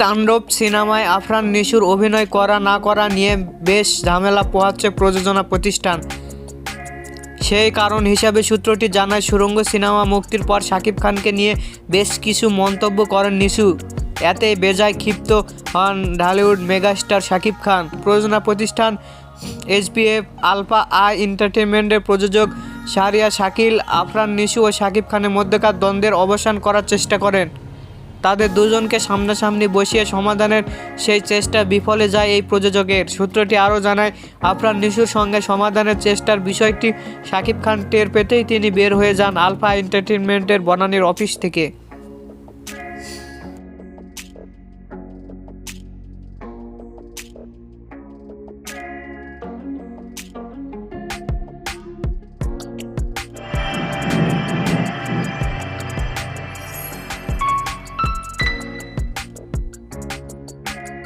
তাণ্ডব সিনেমায় আফরান নিশুর অভিনয় করা না করা নিয়ে বেশ ঝামেলা পোহাচ্ছে প্রযোজনা প্রতিষ্ঠান। সেই কারণ হিসাবে সূত্রটি জানায়, সুরঙ্গ সিনেমা মুক্তির পর শাকিব খানকে নিয়ে বেশ কিছু মন্তব্য করেন নিশু। এতে বেজায় ক্ষিপ্ত হন ঢালিউড মেগাস্টার শাকিব খান। প্রযোজনা প্রতিষ্ঠান এইচপিএফ আলফা আই এন্টারটেনমেন্টের প্রযোজক শাহরিয়া শাকিল, আফরান নিশু ও শাকিব খানের মধ্যকার দ্বন্দ্বের অবসান করার চেষ্টা করেন। তাদের দুজনকে সামনাসামনি বসিয়ে সমাধানের সেই চেষ্টা বিফলে যায় এই প্রযোজকের। সূত্রটি আরও জানায়, আফরান নিশুর সঙ্গে সমাধানের চেষ্টার বিষয়টি শাকিব খান টের পেতেই তিনি বের হয়ে যান আলফা এন্টারটেনমেন্টের বনানীর অফিস থেকে।